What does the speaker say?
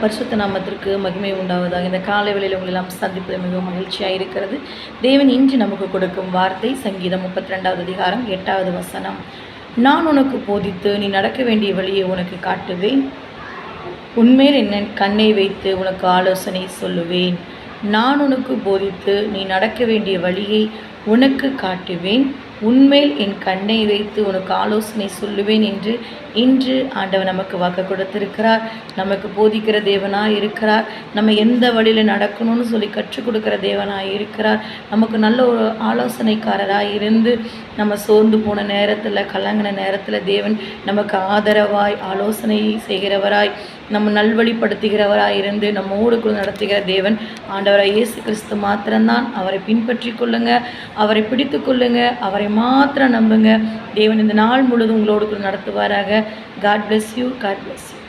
பரிசுத்த நாமத்திற்கு மகிமை உண்டாவதாக. இந்த காலை வேளையில் உங்களெல்லாம் சந்திப்பது மிகவும் மகிழ்ச்சியாக இருக்கிறது. தேவன் இன்று நமக்கு கொடுக்கும் வார்த்தை சங்கீதம் முப்பத்தி ரெண்டாவது அதிகாரம் எட்டாவது வசனம். நான் உனக்கு போதித்து நீ நடக்க வேண்டிய வழியை உனக்கு காட்டுவேன். உன்மேல் என்ன கண்ணை வைத்து உனக்கு ஆலோசனை சொல்லுவேன். நான் உனக்கு போதித்து நீ நடக்க வேண்டிய வழியை உனக்கு காட்டுவேன். உன்மேல் என் கண்ணை வைத்து உனக்கு ஆலோசனை சொல்லுவேன் என்று இன்று ஆண்டவர் நமக்கு வாக்கு கொடுத்திருக்கிறார். நமக்கு போதிக்கிற தேவனாக இருக்கிறார். நம்ம எந்த வழியில் நடக்கணும்னு சொல்லி கற்றுக் கொடுக்கிற தேவனாக இருக்கிறார். நமக்கு நல்ல ஒரு ஆலோசனைக்காரராக இருந்து நம்ம சோர்ந்து போன நேரத்தில் கலங்கின நேரத்தில் தேவன் நமக்கு ஆதரவாய் ஆலோசனை செய்கிறவராய் நம்ம நல்வழிப்படுத்துகிறவராய் இருந்து நம்ம ஊடுக்குள் நடத்துகிற தேவன் ஆண்டவராக இயேசு கிறிஸ்து மாத்திரம்தான். அவரை பின்பற்றி கொள்ளுங்கள் அவரை பிடித்து கொள்ளுங்கள் அவரை மாத்திரம் நம்புங்க. தேவன் இந்த நாள் முழுதும் உங்களோடு கூட நடத்துவாராக. God bless you God bless you